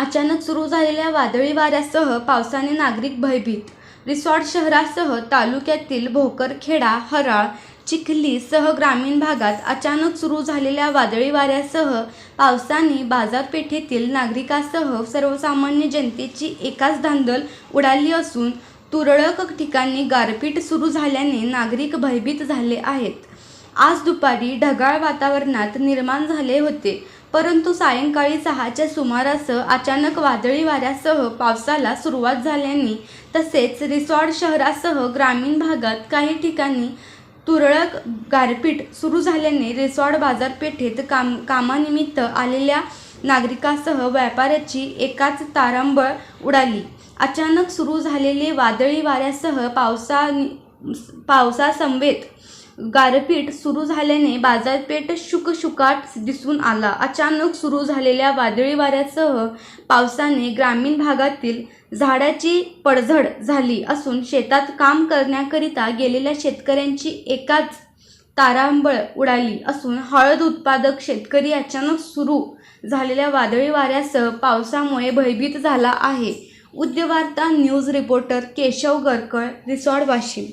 अचानक सुरू झालेल्या वादळी वाऱ्यासह पावसाने नागरिक भयभीत. रिसॉर्ट शहरासह तालुक्यातील भोकरखेडा हराळ चिखलीसह ग्रामीण भागात अचानक सुरू झालेल्या वादळी वाऱ्यासह पावसाने बाजारपेठेतील नागरिकांसह सर्वसामान्य जनतेची एकाच धांदल उडाली असून तुरळक ठिकाणी गारपीट सुरू झाल्याने नागरिक भयभीत झाले आहेत. आज दुपारी ढगाळ वातावरणात निर्माण झाले होते. परंतु सायंकाळी सहाच्या सुमारास अचानक वादळी वाऱ्यासह पावसाला सुरुवात झाल्याने तसेच रिसॉर्ट शहरासह ग्रामीण भागात काही ठिकाणी तुरळक गारपीट सुरू झाल्याने रिसॉर्ट बाजारपेठेत काम कामानिमित्त आलेल्या नागरिकासह व्यापाऱ्याची एकाच तारांबळ उडाली. अचानक सुरू झालेले वादळी वाऱ्यासह पावसा पावसासमवेत गारपीट सुरू झाल्याने बाजारपेठ शुकशुकाट दिसून आला. अचानक सुरू झालेल्या वादळी वाऱ्यासह पावसाने ग्रामीण भागातील झाडाची पडझड झाली असून शेतात काम करण्याकरिता गेलेल्या शेतकऱ्यांची एकाच तारांबळ उडाली असून हळद उत्पादक शेतकरी अचानक सुरू झालेल्या वादळी वाऱ्यासह पावसामुळे भयभीत झाला आहे. Udyavarta news reporter Keshav Garkal Risod Washim.